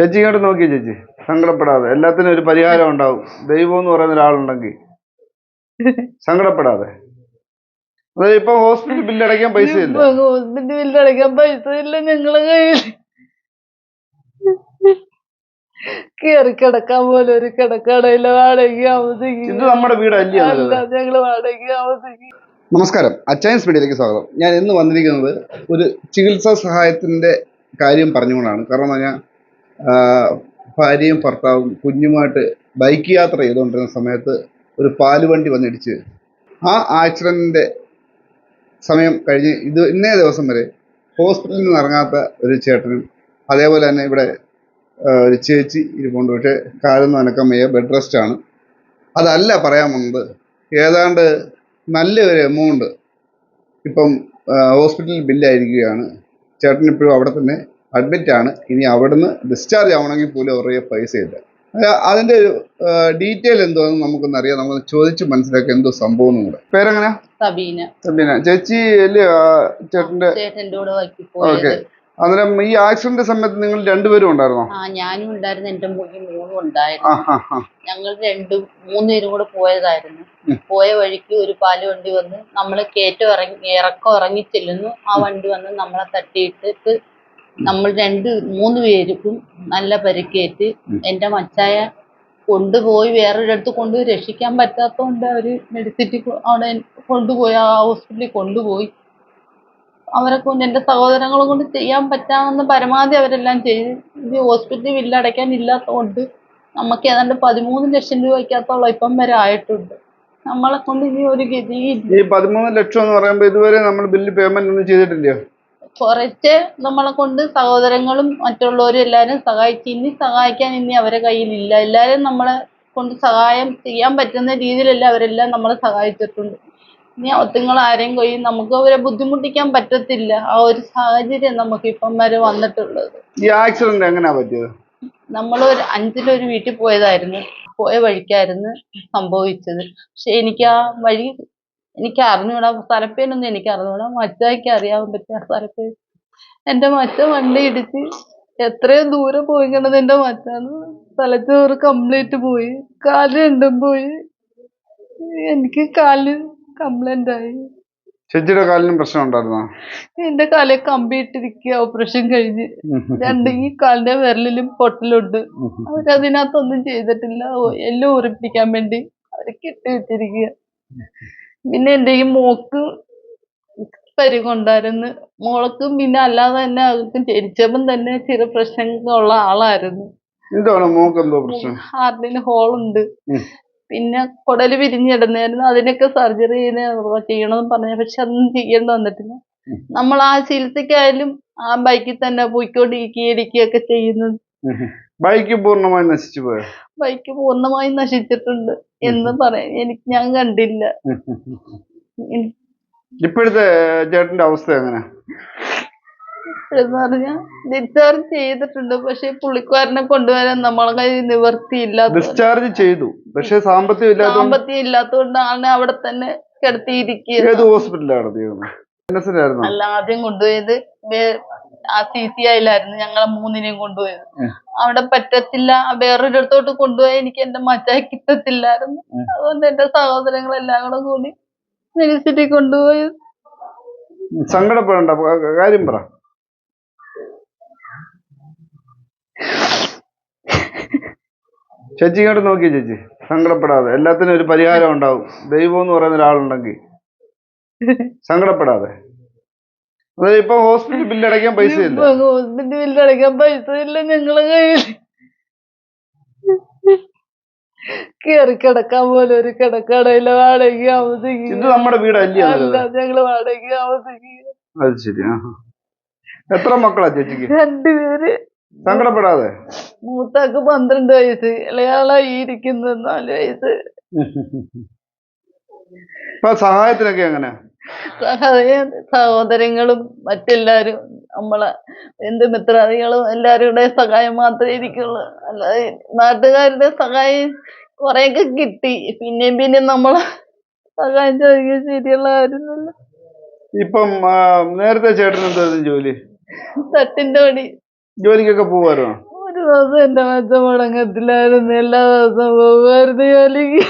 ചേച്ചി ഇങ്ങോട്ട് നോക്കി ചേച്ചി. സങ്കടപ്പെടാതെ. എല്ലാത്തിനും ഒരു പരിഹാരം ഉണ്ടാവും. ദൈവം എന്ന് പറയുന്ന ഒരാളുണ്ടെങ്കിൽ. സങ്കടപ്പെടാതെ. അതായത് ഇപ്പൊ ഹോസ്പിറ്റൽ ബില്ല് അടയ്ക്കാൻ പൈസ ഇല്ല? ഹോസ്പിറ്റൽ ബില്ല് അടയ്ക്കാൻ പൈസ ഇല്ല ഞങ്ങളെ കയ്യിൽ കേറി കിടക്കാൻ പോലെ ഒരു കിടക്കടയില്ല. വാടകയ്ക്ക് ഇത് താമസിക്കും നമ്മുടെ വീടല്ലേ അല്ല ഞങ്ങൾ വാടകയ്ക്ക് താമസിക്കും നമസ്കാരം. അച്ചയൻസ് മീഡിയയിലേക്ക് സ്വാഗതം. ഞാൻ ഇന്ന് വന്നിരിക്കുന്നത് ഒരു ചികിത്സാ സഹായത്തിന്റെ കാര്യം പറഞ്ഞുകൊണ്ടാണ്. കാരണം ഞാൻ ഭാര്യയും ഭർത്താവും കുഞ്ഞുമായിട്ട് ബൈക്ക് യാത്ര ചെയ്തുകൊണ്ടിരുന്ന സമയത്ത് ഒരു പാലുവണ്ടി വന്നിടിച്ച്. ആ ആക്സിഡന്റിന്റെ സമയം കഴിഞ്ഞ് ഇത് ഇന്നേ ദിവസം വരെ ഹോസ്പിറ്റലിൽ നിന്ന് ഇറങ്ങാത്ത ഒരു ചേട്ടനും അതേപോലെ തന്നെ ഇവിടെ ഒരു ചേച്ചി ഇരിപ്പുണ്ട്. പക്ഷേ കാലൊന്നും അനക്കം വയ്യ. ബെഡ് റെസ്റ്റ് ആണ്. അതല്ല പറയാൻ വന്നത്. ഏതാണ്ട് നല്ലൊരു എമൗണ്ട് ഇപ്പം ഹോസ്പിറ്റലിൽ ബില്ലായിരിക്കുകയാണ്. ചേട്ടൻ ഇപ്പോഴും അവിടെ തന്നെ അഡ്മിറ്റ് ആണ്. ഇനി അവിടുന്ന് ഡിസ്ചാർജ് ആവണമെങ്കിൽ പോലും അവരുടെ പൈസ ഇല്ല. അതിന്റെ ഒരു ഡീറ്റെയിൽ എന്തോന്ന് നമുക്കൊന്ന് അറിയാം. നമ്മൾ ചോദിച്ചു മനസ്സിലാക്കി എന്തോ സംഭവം കൂടെ പേരെങ്ങനെയാ സബീന. പിന്നെ ചേച്ചി അല്ലേ ചേട്ടന്റെ ഓക്കെ. അന്നേരം ഈ ആക്സിഡന്റ് സമയത്ത് നിങ്ങൾ രണ്ടുപേരും ഉണ്ടായിരുന്നോ? ആ ഞാനും ഉണ്ടായിരുന്നു. എന്റെ മുഖി മൂന്നും ഉണ്ടായിരുന്നു. ഞങ്ങൾ രണ്ടു മൂന്നുപേരും കൂടെ പോയതായിരുന്നു. പോയ വഴിക്ക് ഒരു പാൽ വണ്ടി വന്ന് നമ്മളെ കയറ്റം ഇറങ്ങി ഇറക്കം ഇറങ്ങി ചെല്ലുന്നു ആ വണ്ടി വന്ന് നമ്മളെ തട്ടിയിട്ടിട്ട് നമ്മൾ രണ്ട് മൂന്ന് പേർക്കും നല്ല പരിക്കേറ്റ്. എന്റെ മച്ചായ കൊണ്ടുപോയി വേറൊരിടത്ത് കൊണ്ടുപോയി രക്ഷിക്കാൻ പറ്റാത്തതുകൊണ്ട് അവർ മെഡിസിറ്റി അവിടെ കൊണ്ടുപോയി ആ ഹോസ്പിറ്റലിൽ കൊണ്ടുപോയി. അവരെ കൊണ്ട് എന്റെ സഹോദരങ്ങളെ കൊണ്ട് ചെയ്യാൻ പറ്റാവുന്ന പരമാവധി അവരെല്ലാം ചെയ്ത് ഇത് ഹോസ്പിറ്റലിൽ ബില്ലടയ്ക്കാൻ ഇല്ലാത്തതുകൊണ്ട് നമുക്ക് ഏതാണ്ട് പതിമൂന്ന് ലക്ഷം രൂപയ്ക്കകത്തോളം ഇപ്പം വരെ ആയിട്ടുണ്ട്. നമ്മളെ കൊണ്ട് ഇനി ഒരു ഗതിയില്ല. ഈ പതിമൂന്ന് ലക്ഷം എന്ന് പറയുമ്പോൾ ഇതുവരെ നമ്മൾ ബില്ല് പേയ്മെന്റ് ഒന്നും ചെയ്തിട്ടില്ലയോ കുറച്ച് നമ്മളെ കൊണ്ട് സഹോദരങ്ങളും മറ്റുള്ളവരും എല്ലാവരും സഹായിച്ചു ഇനി സഹായിക്കാൻ ഇനി അവരെ കയ്യിലില്ല. എല്ലാവരും നമ്മളെ കൊണ്ട് സഹായം ചെയ്യാൻ പറ്റുന്ന രീതിയിലല്ല അവരെല്ലാം നമ്മളെ സഹായിച്ചിട്ടുണ്ട്. ഇനി ഒത്തുങ്ങൾ ആരെയും കൊയ്യും. നമുക്ക് അവരെ ബുദ്ധിമുട്ടിക്കാൻ പറ്റത്തില്ല. ആ ഒരു സാഹചര്യം നമുക്ക് ഇപ്പം വരെ വന്നിട്ടുള്ളത്. ഈ ആക്സിഡന്റ് എങ്ങനെയാ പറ്റിയത്? നമ്മൾ ഒരു അഞ്ചിലൊരു വീട്ടിൽ പോയതായിരുന്നു. പോയ വഴിക്കായിരുന്നു സംഭവിച്ചത്. പക്ഷെ എനിക്ക് ആ വഴി എനിക്ക് അറിഞ്ഞൂടാ സ്ഥലപ്പേരൊന്നും എനിക്ക് അറിഞ്ഞൂടാ മച്ചായിക്ക് അറിയാൻ പറ്റിയ സ്ഥലപ്പേര് എന്റെ മച്ച വണ്ടി ഇടിച്ച് എത്രയും ദൂരെ പോയി കിടന്നത് എന്റെ മച്ചാന്ന് തലച്ചോറ് കംപ്ലീറ്റ് പോയി. കാൽ രണ്ടും പോയി. എനിക്ക് കാൽ കംപ്ലൈന്റ് ആയി. ചേച്ചിയുടെ കാലിനും പ്രശ്നം ഉണ്ടായിരുന്നോ? എന്റെ കാലെ കമ്പിയിട്ടിരിക്കുക ഓപ്പറേഷൻ കഴിഞ്ഞ്. രണ്ടെങ്കിൽ കാലിന്റെ വിരലിലും പൊട്ടലുണ്ട്. അവരതിനകത്തൊന്നും ചെയ്തിട്ടില്ല. എല്ലാം ഉറപ്പിക്കാൻ വേണ്ടി അവർ കെട്ടി വെച്ചിരിക്കുക പിന്നെ എന്റെ ഈ മോക്ക് പരികൊണ്ടായിരുന്നു മോൾക്ക് പിന്നെ അല്ലാതെ തന്നെ അവർക്ക് ജനിച്ചപ്പം തന്നെ ചില പ്രശ്നങ്ങളുള്ള ആളായിരുന്നു. എന്താണ് മോക്ക് എന്തോ പ്രശ്നം? ഹാർട്ടിന് ഹോൾ ഉണ്ട് പിന്നെ കുടൽ പിരിഞ്ഞിടുന്നായിരുന്നു അതിനൊക്കെ സർജറി ചെയ്യണമെന്ന് പറഞ്ഞു. പക്ഷെ അതൊന്നും ചെയ്യേണ്ടി വന്നിട്ടില്ല. നമ്മൾ ആ ചികിത്സക്കായാലും ആ ബൈക്കിൽ തന്നെ പോയിക്കൊണ്ടിരിക്കുകയും ഇരിക്കുകയൊക്കെ ചെയ്യുന്നത് ബൈക്ക് പൂർണമായി നശിച്ചു പോയോ? ബൈക്ക് പൂർണമായും നശിച്ചിട്ടുണ്ട് എന്ന് പറയാൻ എനിക്ക് ഞാൻ കണ്ടില്ല. ഇപ്പോഴത്തെ ചേട്ടന്റെ അവസ്ഥ എങ്ങനെ എന്ന് പറഞ്ഞാൽ ഡിസ്ചാർജ് ചെയ്തിട്ടുണ്ട്. പക്ഷെ പുള്ളിക്കാരനെ കൊണ്ടുവരാൻ നമ്മളെ കയ്യിൽ നിവർത്തിയില്ല ഡിസ്ചാർജ് ചെയ്തു. പക്ഷെ സാമ്പത്തികം സാമ്പത്തികം ഇല്ലാത്തതുകൊണ്ടാണ് അവിടെ തന്നെ കിടത്തിയിരിക്കുന്നത്. ഹോസ്പിറ്റലാണ് നടത്തിയത് മനസ്സിലായിരുന്നു അല്ല ആദ്യം കൊണ്ടുപോയത് ആ സി സി ഐയിലായിരുന്നു ഞങ്ങളെ മൂന്നിനെയും കൊണ്ടുപോയത്. അവിടെ പറ്റത്തില്ല. വേറൊരിടത്തോട്ട് കൊണ്ടുപോയി എനിക്ക് എന്റെ മച്ചായി കിട്ടത്തില്ലായിരുന്നു. അതുകൊണ്ട് എന്റെ സഹോദരങ്ങളെല്ലാം കൂടെ കൂടി മെഡിസിറ്റി കൊണ്ടുപോയി. സങ്കടപ്പെടണ്ട. കാര്യം പറ. ചേച്ചി ഇങ്ങോട്ട് നോക്കി ചേച്ചി. സങ്കടപ്പെടാതെ. എല്ലാത്തിനും ഒരു പരിഹാരം ഉണ്ടാവും. ദൈവം എന്ന് പറയുന്ന ഒരാളുണ്ടെങ്കിൽ. സങ്കടപ്പെടാതെ. ഇപ്പൊ ഹോസ്പിറ്റൽ ബില്ല് അടയ്ക്കാൻ പൈസ ഇല്ല. ഹോസ്പിറ്റൽ ബില്ല് അടയ്ക്കാൻ പൈസ ഇല്ല ഞങ്ങളെ കയ്യിൽ. കേറി കിടക്കാൻ പോലെ ഒരു കിടക്കടയില്ല വാടകയ്ക്ക് ഇത് നമ്മുടെ വീടല്ലേ ഞങ്ങൾ വാടകയ്ക്ക് താമസിക്കുക. അത് ശരി എത്ര മക്കളാ ചേച്ചിക്ക്? രണ്ടുപേര്. സങ്കടപ്പെടാതെ? മൂത്താക്ക് പന്ത്രണ്ട് വയസ്സ് ഇളയാളായി ഇരിക്കുന്നത് നാല് വയസ്സ്. സഹായത്തിനൊക്കെ എങ്ങനെയാ? സഹായ സഹോദരങ്ങളും മറ്റെല്ലാരും നമ്മളെ എന്ത് മിത്രാദികളും എല്ലാവരുടെ സഹായം മാത്രമേ ഇരിക്കുള്ളൂ അല്ലാതെ നാട്ടുകാരുടെ സഹായം കുറെയൊക്കെ കിട്ടി. പിന്നെയും പിന്നെയും നമ്മളെ സഹായം ചോദിക്കുക ശരിയുള്ള കാര്യമൊന്നുമില്ല ഇപ്പം നേരത്തെ ചേട്ടൻ എന്തായിരുന്നു ജോലി? തട്ടിന്റെ പണി. ജോലിക്കൊക്കെ പോവാറോ ഒരു ദിവസം എന്റെ മച്ച മുടങ്ങത്തില്ലായിരുന്നു എല്ലാ ദിവസവും പോവായിരുന്നു ജോലിക്ക്.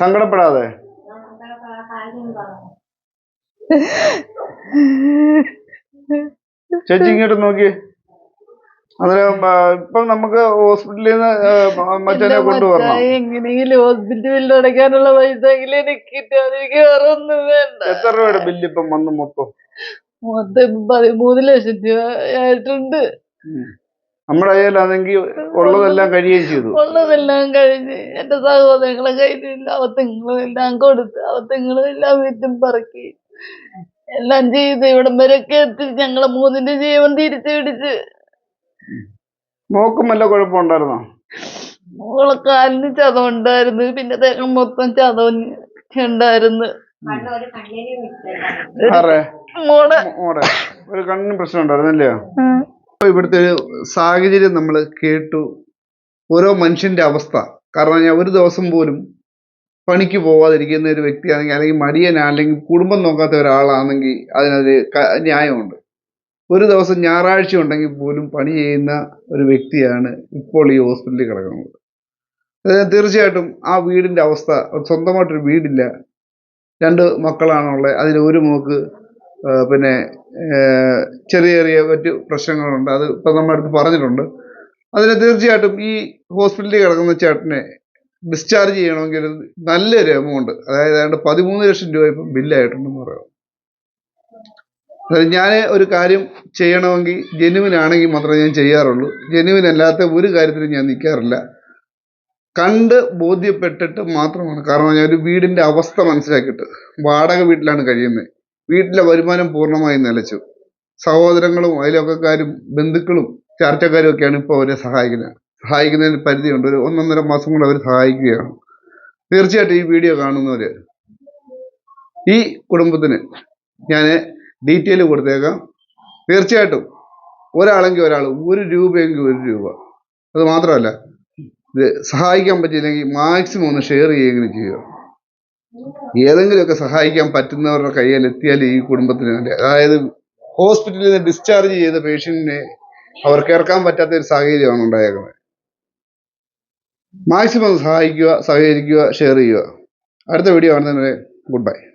സങ്കടപ്പെടാതെ? ചേച്ചി ഇങ്ങോട്ട് നോക്കി. അന്നേരം ഇപ്പൊ നമുക്ക് ഹോസ്പിറ്റലിൽ നിന്ന് മറ്റേ കൊണ്ടുവരണം. എങ്ങനെയെങ്കിലും ഹോസ്പിറ്റൽ ബില്ല് അടയ്ക്കാനുള്ള പൈസ എനിക്ക് വേണ്ട. എത്ര രൂപയുടെ ബില്ല് ഇപ്പം വന്ന് മൊത്തം? മൊത്തം പതിമൂന്ന് ലക്ഷം രൂപ ആയിട്ടുണ്ട്. നമ്മുടെ കയ്യിലാണെങ്കിൽ ഉള്ളതെല്ലാം കഴിയുകയും ചെയ്തു. ഉള്ളതെല്ലാം കഴിഞ്ഞ് എന്റെ സഹോദരങ്ങളെ കയ്യിലില്ല അവത്തങ്ങളും എല്ലാം കൊടുത്ത് അവത്തങ്ങളും എല്ലാം വിറ്റും പറക്കി. എല്ലാം ചെയ്ത് ഇവിടം വരെയൊക്കെ എത്തി. ഞങ്ങളെ മൂന്നിന്റെ ജീവൻ തിരിച്ചു പിടിച്ച്. മോക്കും വല്ല കുഴപ്പമുണ്ടായിരുന്നോ? മോളെ കാലിന് ചതവുണ്ടായിരുന്നു. പിന്നെ ദേഹം മൊത്തം ചതവ് ഉണ്ടായിരുന്നു. മോളെ. മോടെ ഒരു കണ്ണിന് പ്രശ്നം ഉണ്ടായിരുന്നല്ലയോ അപ്പൊ ഇവിടുത്തെ ഒരു സാഹചര്യം നമ്മൾ കേട്ടു. ഓരോ മനുഷ്യന്റെ അവസ്ഥ. കാരണം ഞാൻ ഒരു ദിവസം പോലും പണിക്ക് പോവാതിരിക്കുന്ന ഒരു വ്യക്തിയാണെങ്കിൽ അല്ലെങ്കിൽ മടിയനാ അല്ലെങ്കിൽ കുടുംബം നോക്കാത്ത ഒരാളാണെങ്കിൽ അതിനൊരു ന്യായമുണ്ട്. ഒരു ദിവസം ഞായറാഴ്ച ഉണ്ടെങ്കിൽ പോലും പണി ചെയ്യുന്ന ഒരു വ്യക്തിയാണ് ഇപ്പോൾ ഈ ഹോസ്പിറ്റലിൽ കിടക്കുന്നത്. തീർച്ചയായിട്ടും ആ വീടിന്റെ അവസ്ഥ സ്വന്തമായിട്ടൊരു വീടില്ല. രണ്ട് മക്കളാണുള്ളത്. അതിൽ ഒരു മോക്ക് പിന്നെ ചെറിയ ചെറിയ മറ്റു പ്രശ്നങ്ങളുണ്ട്. അത് ഇപ്പം നമ്മുടെ അടുത്ത് പറഞ്ഞിട്ടുണ്ട്. അതിന് തീർച്ചയായിട്ടും ഈ ഹോസ്പിറ്റലിൽ കിടക്കുന്ന ചേട്ടനെ ഡിസ്ചാർജ് ചെയ്യണമെങ്കിൽ നല്ലൊരു എമൗണ്ട് അതായത് ഏതാണ്ട് പതിമൂന്ന് ലക്ഷം രൂപ ഇപ്പം ബില്ലായിട്ടുണ്ടെന്ന് പറയാം. അതായത് ഞാൻ ഒരു കാര്യം ചെയ്യണമെങ്കിൽ ജെനുവിൻ ആണെങ്കിൽ മാത്രമേ ഞാൻ ചെയ്യാറുള്ളൂ. ജെനുവിൻ അല്ലാത്ത ഒരു കാര്യത്തിലും ഞാൻ നിൽക്കാറില്ല. കണ്ട് ബോധ്യപ്പെട്ടിട്ട് മാത്രമാണ്. കാരണം ഞാൻ ഒരു വീടിന്റെ അവസ്ഥ മനസ്സിലാക്കിയിട്ട് വാടക വീട്ടിലാണ് കഴിയുന്നത്. വീട്ടിലെ വരുമാനം പൂർണമായി നിലച്ചു. സഹോദരങ്ങളും അയലൊക്കക്കാരും ബന്ധുക്കളും ചാർച്ചക്കാരും ഒക്കെയാണ് ഇപ്പോൾ അവരെ സഹായിക്കുന്നത് സഹായിക്കുന്നതിന് പരിധിയുണ്ട്. ഒരു ഒന്നൊന്നര മാസം കൊണ്ട് അവർ സഹായിക്കുകയാണ്. തീർച്ചയായിട്ടും ഈ വീഡിയോ കാണുന്നവര് ഈ കുടുംബത്തിന് ഞാൻ ഡീറ്റെയിൽ കൊടുത്തേക്കാം. തീർച്ചയായിട്ടും ഒരാളെങ്കിൽ ഒരാൾ ഒരു രൂപയെങ്കിൽ ഒരു രൂപ. അത് മാത്രമല്ല ഇത് സഹായിക്കാൻ പറ്റിയില്ലെങ്കിൽ മാക്സിമം ഒന്ന് ഷെയർ ചെയ്യുകയും ചെയ്യുക. ഏതെങ്കിലുമൊക്കെ സഹായിക്കാൻ പറ്റുന്നവരുടെ കയ്യിൽ എത്തിയാൽ ഈ കുടുംബത്തിന് വേണ്ടി. അതായത് ഹോസ്പിറ്റലിൽ നിന്ന് ഡിസ്ചാർജ് ചെയ്ത പേഷ്യന്റിനെ അവർക്ക് ഇറക്കാൻ പറ്റാത്ത ഒരു സാഹചര്യമാണ് ഉണ്ടായേക്കുന്നത്. മാക്സിമം സഹായിക്കുക സഹകരിക്കുക ഷെയർ ചെയ്യുക. അടുത്ത വീഡിയോ കാണുന്നതിന് ഗുഡ് ബൈ.